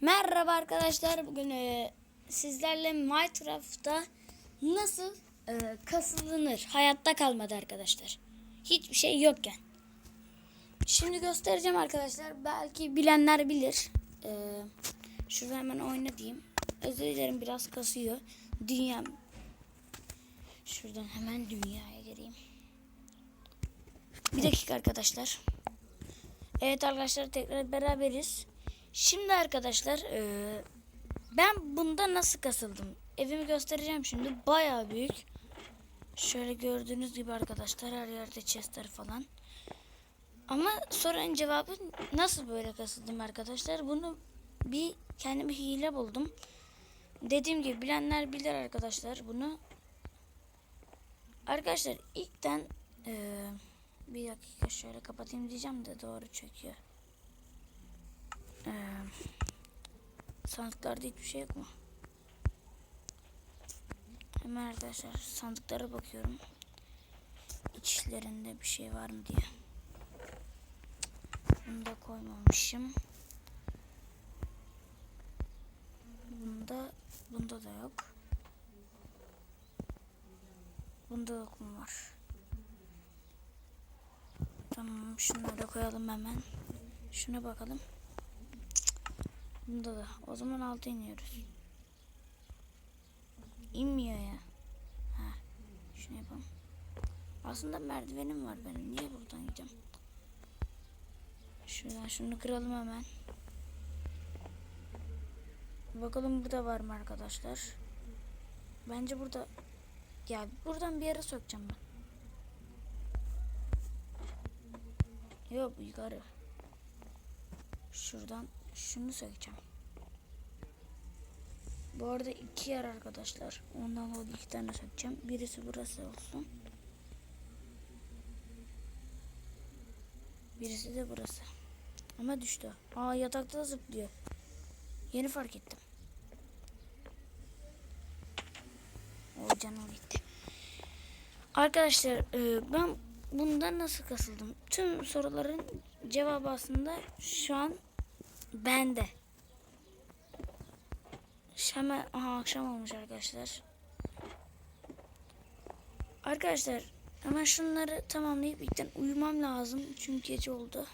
Merhaba arkadaşlar. Bugün e, sizlerle Minecraft'ta nasıl e, kasılınır? Hayatta kalmadı arkadaşlar. Hiçbir şey yokken. Şimdi göstereceğim arkadaşlar. Belki bilenler bilir. E, şurada hemen oyna diyeyim. Özür dilerim biraz kasıyor. Dünya. Şuradan hemen dünyaya gireyim. Bir dakika arkadaşlar. Evet arkadaşlar tekrar beraberiz. Şimdi arkadaşlar eee, ben bunda nasıl kasıldım? Evimi göstereceğim şimdi. Bayağı büyük. Şöyle gördüğünüz gibi arkadaşlar her yerde chestler falan. Ama sorunun cevabı nasıl böyle kasıldım arkadaşlar? Bunu bir kendime hile buldum. Dediğim gibi bilenler bilir arkadaşlar bunu. Arkadaşlar ilkten eee bir dakika şöyle kapatayım diyeceğim de doğru çekiyor. Ee, sandıklarda hiçbir şey yok mu? Hemen arkadaşlar sandıklara bakıyorum. İçlerinde bir şey var mı diye. Bunu da koymamışım. Bunda bunda da yok. Bunda yok mu var? Tamam şunları da koyalım hemen. Şuna bakalım. Bunda da. O zaman alta iniyoruz. İnmiyor ya. Ha. Şunu yapalım. Aslında merdivenim var benim. Niye buradan gideceğim? Şuradan şunu kıralım hemen. Bakalım burada var mı arkadaşlar? Bence burada ya buradan bir yere sokacağım ben. Yok yukarı. Şuradan şunu sökeceğim. Bu arada iki yer arkadaşlar. Ondan dolayı iki tane sökeceğim. Birisi burası olsun. Birisi de burası. Ama düştü. Aa yatakta zıplıyor. Yeni fark ettim. O canım gitti. Arkadaşlar e, ben bundan nasıl kasıldım? Tüm soruların cevabı aslında şu an bende. Hemen aha, akşam olmuş arkadaşlar. Arkadaşlar hemen şunları tamamlayıp ilkten uyumam lazım. Çünkü gece oldu.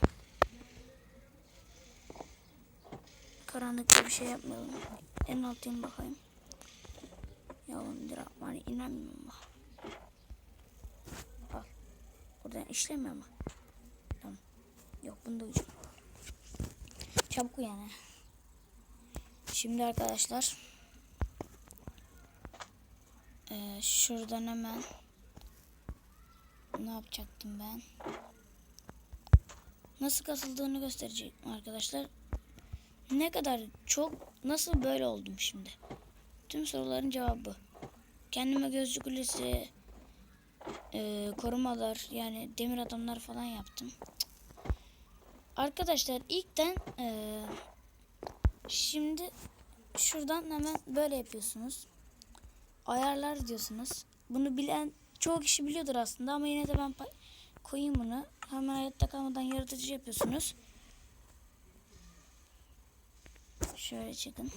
Karanlıkta bir şey yapmayalım. En altayım bakayım. Ya oğlum Rahman'a inanmıyorum bak. Buradan işlemiyor mu? Tamam. Yok bunda ucu. Çabuk yani. Şimdi arkadaşlar. Ee, şuradan hemen ne yapacaktım ben? Nasıl kasıldığını gösterecektim arkadaşlar. Ne kadar çok nasıl böyle oldum şimdi? Tüm soruların cevabı. Kendime gözcü kulesi, e, korumalar yani demir adamlar falan yaptım. Arkadaşlar ilkten e, şimdi şuradan hemen böyle yapıyorsunuz. Ayarlar diyorsunuz. Bunu bilen çoğu kişi biliyordur aslında ama yine de ben koyayım bunu. Hemen hayatta kalmadan yaratıcı yapıyorsunuz. Şöyle çıkın.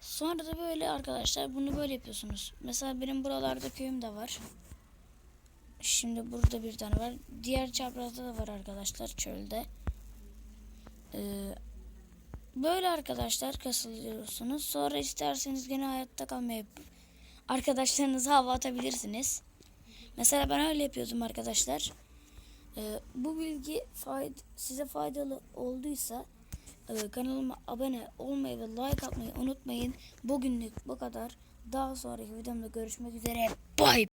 Sonra da böyle arkadaşlar bunu böyle yapıyorsunuz. Mesela benim buralarda köyüm de var. Şimdi burada bir tane var. Diğer çaprazda da var arkadaşlar çölde. Ee, böyle arkadaşlar kasılıyorsunuz. Sonra isterseniz gene hayatta kalmayıp arkadaşlarınıza hava atabilirsiniz. Mesela ben öyle yapıyordum arkadaşlar. Ee, bu bilgi fayd size faydalı olduysa e, kanalıma abone olmayı ve like atmayı unutmayın. Bugünlük bu kadar. Daha sonraki videomda görüşmek üzere. Bye.